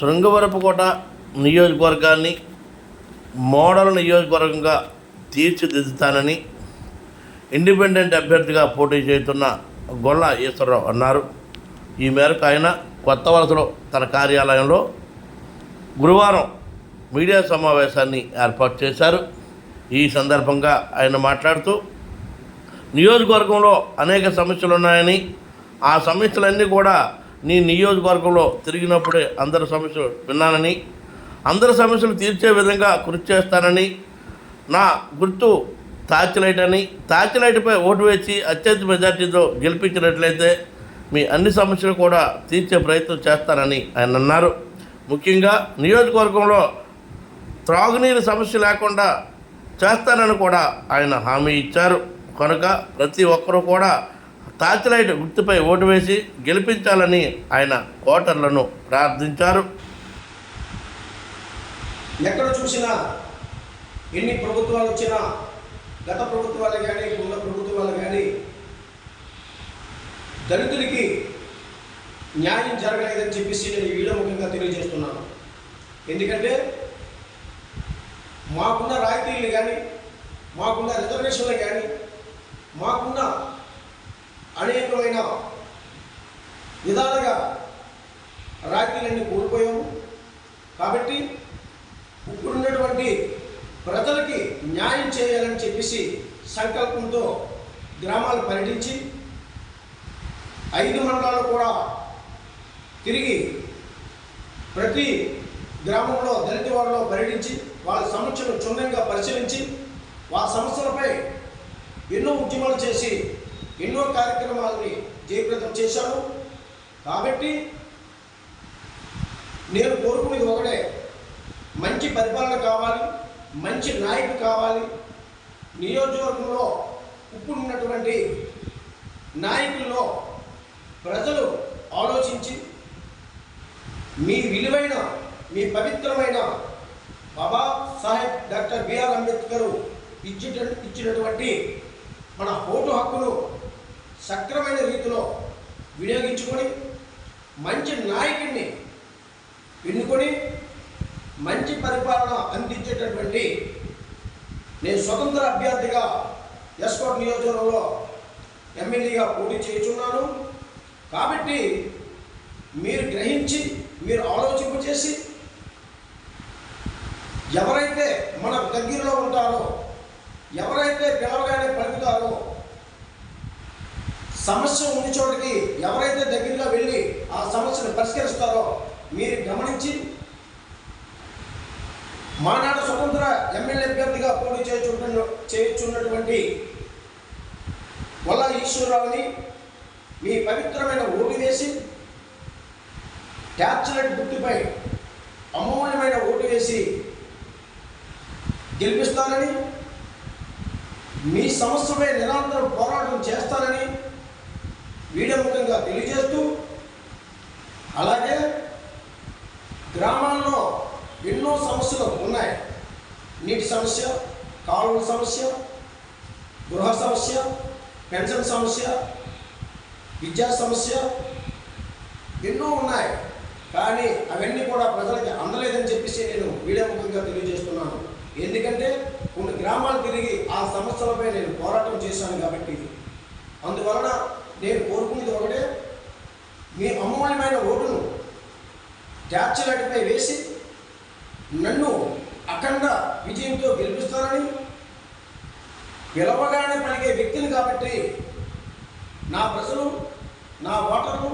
శృంగవరపుకోట నియోజకవర్గాన్ని model నియోజకవర్గంగా తీర్చిదిద్దుతానని independent అభ్యర్థిగా పోటీ చేస్తున్న గొల్ల ఈశ్వరరావు అన్నారు. ఈ మేరకు ఆయన కొత్త వలసలో తన కార్యాలయంలో గురువారం మీడియా సమావేశాన్ని ఏర్పాటు చేశారు. ఈ సందర్భంగా ఆయన మాట్లాడుతూ నియోజకవర్గంలో అనేక సమస్యలు ఉన్నాయని ఆ సమస్యలన్నీ కూడా నీ నియోజకవర్గంలో తిరిగినప్పుడే అందరి సమస్యలు విన్నానని అందరి సమస్యలు తీర్చే విధంగా కృషి చేస్తానని నా గుర్తు తాచిలైట్ అని తాచిలైట్పై ఓటు వేసి అత్యధిక మెజార్టీతో గెలిపించినట్లయితే మీ అన్ని సమస్యలు కూడా తీర్చే ప్రయత్నం చేస్తానని ఆయన అన్నారు. ముఖ్యంగా నియోజకవర్గంలో త్రాగునీరు సమస్య లేకుండా చేస్తానని కూడా ఆయన హామీ ఇచ్చారు. కనుక ప్రతి ఒక్కరూ కూడా టార్చ్ గుర్తుపై ఓటు వేసి గెలిపించాలని ఆయన ఓటర్లను ప్రార్థించారు. ఎక్కడ చూసినా ఎన్ని ప్రభుత్వాలు వచ్చినా గత ప్రభుత్వాలు కానీ ఉన్న ప్రభుత్వాలు కానీ దళితులకి న్యాయం జరగలేదని చెప్పేసి నేను ఈ వీడియో ముఖ్యంగా తెలియజేస్తున్నాను. ఎందుకంటే మాకున్న రాయితీలు కానీ మాకున్న రిజర్వేషన్లు కానీ మాకున్న అనేకమైన విధాలుగా రాయితీలన్నీ కోల్పోయాము. కాబట్టి ఇప్పుడున్నటువంటి ప్రజలకి న్యాయం చేయాలని చెప్పేసి సంకల్పంతో గ్రామాలు పర్యటించి ఐదు మండలాలు కూడా తిరిగి ప్రతి గ్రామంలో దళిత వాడలో పర్యటించి వాళ్ళ సమస్యను క్షుణ్ణంగా పరిశీలించి వాళ్ళ సమస్యలపై ఎన్నో ఉద్యమాలు చేసి ఎన్నో కార్యక్రమాలని జయప్రదం చేశాను కాబట్టి నేను కోరుకునేది ఒకటే మంచి పరిపాలన కావాలి మంచి నాయకుడు కావాలి. నియోజకవర్గంలో ఇప్పుడున్నటువంటి నాయకుల్లో ప్రజలు ఆలోచించి మీ విలువైన మీ పవిత్రమైన Baba Saheb doctor B R Ambedkar ఇచ్చిన ఇచ్చినటువంటి మన ఓటు హక్కును సక్రమైన రీతిలో వినియోగించుకొని మంచి నాయకుడిని ఎన్నుకొని మంచి పరిపాలన అందించేటటువంటి నేను స్వతంత్ర అభ్యర్థిగా ఎస్కోట్ నియోజకవర్గంలో ఎమ్మెల్యేగా పోటీ చేస్తున్నాను. కాబట్టి మీరు గ్రహించి మీరు ఆలోచింపు చేసి ఎవరైతే మన దగ్గరలో ఉంటారో ఎవరైతే పిలవగానే పలుకుతారో సమస్య ఉన్న చోటికి ఎవరైతే దగ్గరగా వెళ్ళి ఆ సమస్యను పరిష్కరిస్తారో మీరు గమనించి మానాడు స్వతంత్ర ఎమ్మెల్యే అభ్యర్థిగా పోటీ చేయుచున్న చేయుచున్నటువంటి వల్ల ఈశ్వరరావుని మీ పవిత్రమైన ఓటు వేసి ట్యాబ్లెట్ గుర్తుపై అమూల్యమైన ఓటు వేసి గెలిపిస్తానని మీ సమస్యపై నిరంతరం పోరాటం చేస్తానని వీడియోముఖంగా తెలియజేస్తూ అలాగే గ్రామాల్లో ఎన్నో సమస్యలు ఉన్నాయి. నీటి సమస్య కాలువల సమస్య గృహ సమస్య పెన్షన్ సమస్య విద్యా సమస్య ఎన్నో ఉన్నాయి. కానీ అవన్నీ కూడా ప్రజలకి అందలేదని చెప్పేసి నేను వీడియో ముఖంగా తెలియజేస్తున్నాను. ఎందుకంటే కొన్ని గ్రామాలు తిరిగి ఆ సమస్యలపై నేను పోరాటం చేశాను కాబట్టి. అందువలన నేను కోరుకునేది ఒకటే మీ అమూల్యమైన ఓటును ట్యాచ్లటిపై వేసి నన్ను అఖండ విజయంతో గెలిపిస్తానని పిలవగానే పలికే వ్యక్తిని కాబట్టి నా ప్రజలు నా ఓటర్లు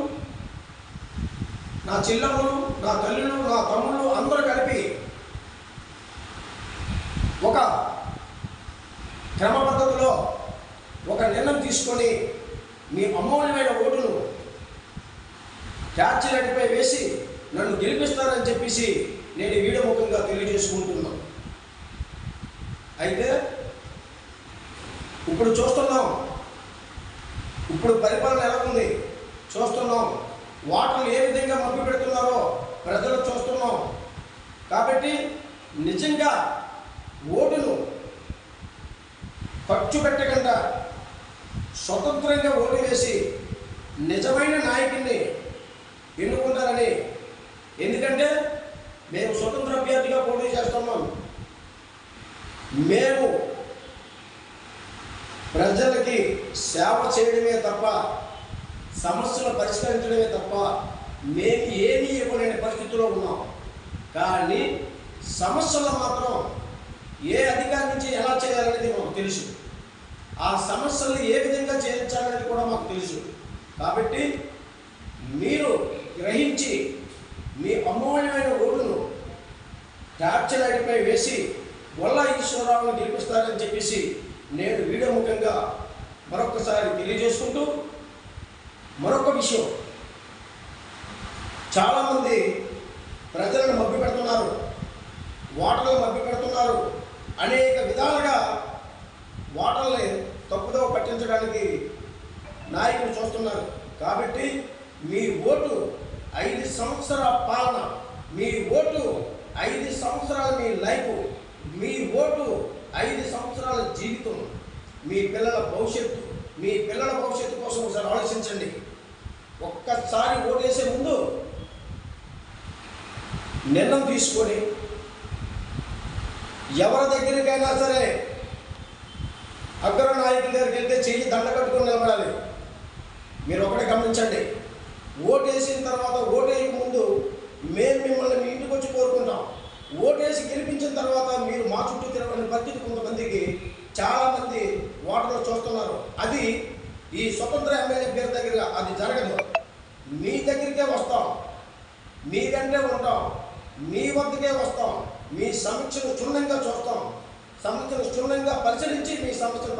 నా చెల్లెమ్మలు నా తల్లులు నా తమ్ముళ్ళు అందరూ కలిపి ఒక క్రమ పద్ధతిలో ఒక నిర్ణయం తీసుకొని మీ అమూల్యమైన ఓటును ట్యాచ్లటిపై వేసి నన్ను గెలిపిస్తానని చెప్పేసి నేను ఈ వీడియో ముఖంగా తెలియజేసుకుంటున్నాను అయితే ఇప్పుడు చూస్తున్నాం. ఇప్పుడు పరిపాలన ఎలా ఉంది చూస్తున్నాం. వాటర్లు ఏ విధంగా మభ్య పెడుతున్నారో ప్రజలు చూస్తున్నాం. కాబట్టి నిజంగా స్వతంత్రంగా ఓటు వేసి నిజమైన నాయకుడిని ఎన్నుకుంటారని ఎందుకంటే మేము స్వతంత్ర అభ్యర్థిగా పోటీ చేస్తున్నాం. మేము ప్రజలకి సేవ చేయడమే తప్ప సమస్యలు పరిష్కరించడమే తప్ప మేము ఏమీ ఇవ్వలేని పరిస్థితిలో ఉన్నాం. కానీ సమస్యలు మాత్రం ఏ అధికారి నుంచి ఎలా చేయాలనేది మాకు తెలుసు. ఆ సమస్యలు ఏ విధంగా చేయించాలనేది కూడా మాకు తెలుసు. కాబట్టి మీరు గ్రహించి మీ అమూల్యమైన ఓటును ట్యాప్చర్ ఐడిపై వేసి వల్ల ఈశ్వరరావును గెలిపిస్తారని చెప్పేసి నేను వీడియో ముఖంగా మరొకసారి తెలియజేసుకుంటూ మరొక విషయం. చాలామంది ప్రజలను మబ్బి పెడుతున్నారు ఓటర్లను మబ్బి పెడుతున్నారు అనేక విధాలుగా ఓటర్ని తప్పుదో పట్టించడానికి నాయకులు చూస్తున్నారు. కాబట్టి మీ ఓటు ఐదు సంవత్సరాల పాలన మీ ఓటు ఐదు సంవత్సరాల మీ లైఫ్ మీ ఓటు ఐదు సంవత్సరాల జీవితం మీ పిల్లల భవిష్యత్తు మీ పిల్లల భవిష్యత్తు కోసం ఒకసారి ఆలోచించండి. ఒక్కసారి ఓటేసే ముందు నిర్ణయం తీసుకొని ఎవరి దగ్గరికైనా సరే అగ్ర నాయకుల దగ్గరికి వెళ్తే చెయ్యి దండ కట్టుకొని నిలబడాలి. మీరు ఒకటే గమనించండి. ఓటేసిన తర్వాత ఓటేయక ముందు మేము మిమ్మల్ని మీ ఇంటికి వచ్చి కోరుకుంటాం. ఓటేసి గెలిపించిన తర్వాత మీరు మా చుట్టూ తిరగని పరిస్థితి కొంతమందికి చాలామంది ఓటర్లు చూస్తున్నారు. అది ఈ స్వతంత్ర ఎమ్మెల్యే పేరు దగ్గర అది జరగదు. మీ దగ్గరికే వస్తాం. మీ వెంటనే ఉంటాం. మీ వద్దకే వస్తాం. మీ సమీక్షను క్షుణ్ణంగా చూస్తాం. సమస్యను క్షుణ్ణంగా పరిశీలించి మీ సమస్యను